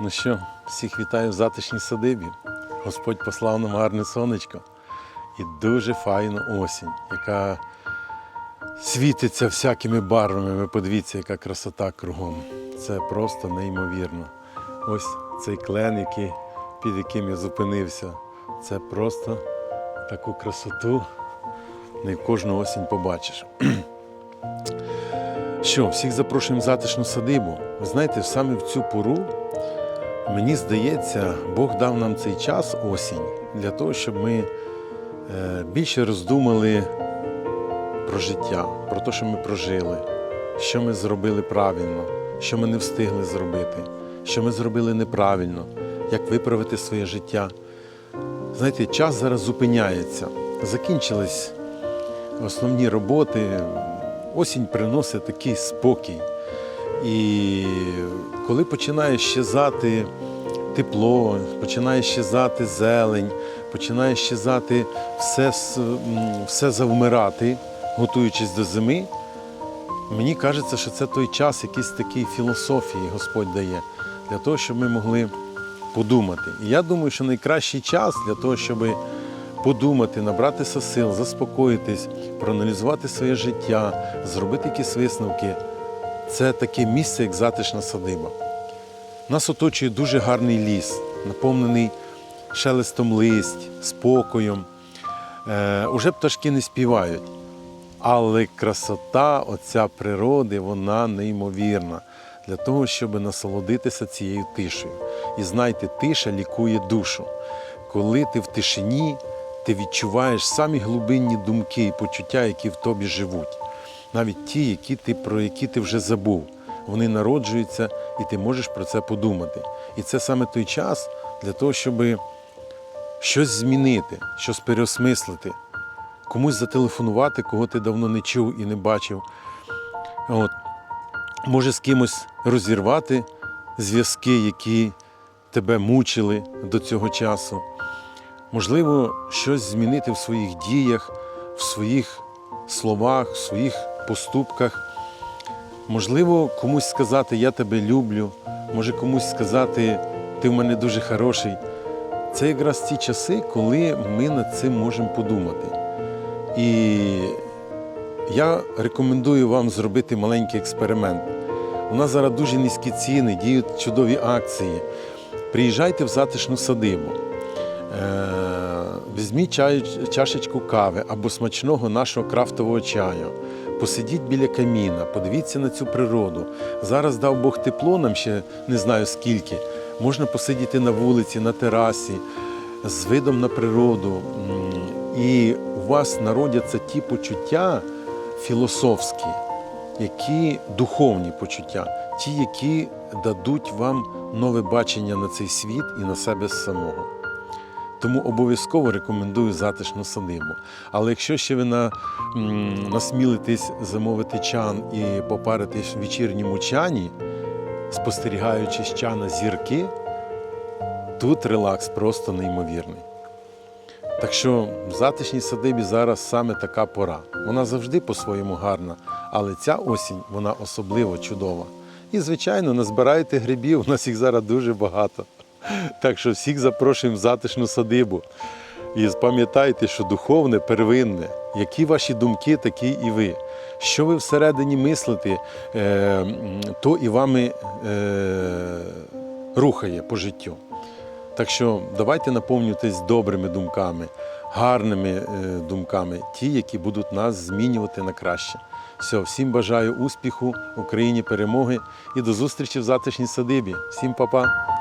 Ну що, всіх вітаю в затишній садибі. Господь послав нам гарне сонечко і дуже файну осінь, яка світиться всякими барвами. Ви подивіться, яка красота кругом. Це просто неймовірно. Ось цей клен, який, під яким я зупинився. Це просто таку красоту не кожну осінь побачиш. Що, всіх запрошуємо в затишну садибу. Ви знаєте, саме в цю пору, мені здається, Бог дав нам цей час осінь для того, щоб ми е, більше роздумали про життя, про те, що ми прожили, що ми зробили правильно, що ми не встигли зробити, що ми зробили неправильно, як виправити своє життя. Знаєте, час зараз зупиняється. Закінчились основні роботи. Осінь приносить такий спокій. І коли починає щезати тепло, починає щезати зелень, починає щезати все, все завмирати, готуючись до зими, мені кажеться, що це той час, якийсь такий філософії Господь дає, для того, щоб ми могли подумати. І я думаю, що найкращий час для того, щоб подумати, набратися сил, заспокоїтись, проаналізувати своє життя, зробити якісь висновки. Це таке місце, як затишна садиба. Нас оточує дуже гарний ліс, наповнений шелестом листь, спокоєм. Е, уже пташки не співають. Але красота оця природи, вона неймовірна для того, щоб насолодитися цією тишею. І знайте, тиша лікує душу. Коли ти в тишині, ти відчуваєш самі глибинні думки і почуття, які в тобі живуть. Навіть ті, які ти, про які ти вже забув. Вони народжуються, і ти можеш про це подумати. І це саме той час для того, щоб щось змінити, щось переосмислити, комусь зателефонувати, кого ти давно не чув і не бачив. От. Може з кимось розірвати зв'язки, які тебе мучили до цього часу. Можливо, щось змінити в своїх діях, в своїх словах, в своїх поступках. Можливо, комусь сказати Я тебе люблю, може комусь сказати Ти в мене дуже хороший. Це якраз ті часи, коли ми над цим можемо подумати. І я рекомендую вам зробити маленький експеримент. У нас зараз дуже низькі ціни, діють чудові акції. Приїжджайте в затишну садибу. Е, Візьміть чашечку кави або смачного нашого крафтового чаю. Посидіть біля каміна, подивіться на цю природу. Зараз дав Бог тепло нам ще не знаю скільки. Можна посидіти на вулиці, на терасі, з видом на природу. І у вас народяться ті почуття філософські, які духовні почуття, ті, які дадуть вам нове бачення на цей світ і на себе самого. Тому обов'язково рекомендую затишну садибу. Але якщо ще ви на, насмілитесь замовити чан і попаритись в вечірньому чані, спостерігаючи з чана зірки, тут релакс просто неймовірний. Так що в затишній садибі зараз саме така пора. Вона завжди по-своєму гарна, але ця осінь вона особливо чудова. І, звичайно, назбирайте грибів, у нас їх зараз дуже багато. Так що всіх запрошуємо в затишну садибу. І пам'ятайте, що духовне первинне, які ваші думки, такі і ви. Що ви всередині мислите, е, то і вами е, рухає по життю. Так що давайте наповнюйтесь добрими думками, гарними е, думками, ті, які будуть нас змінювати на краще. Все, всім бажаю успіху, Україні перемоги і до зустрічі в затишній садибі. Всім па-па!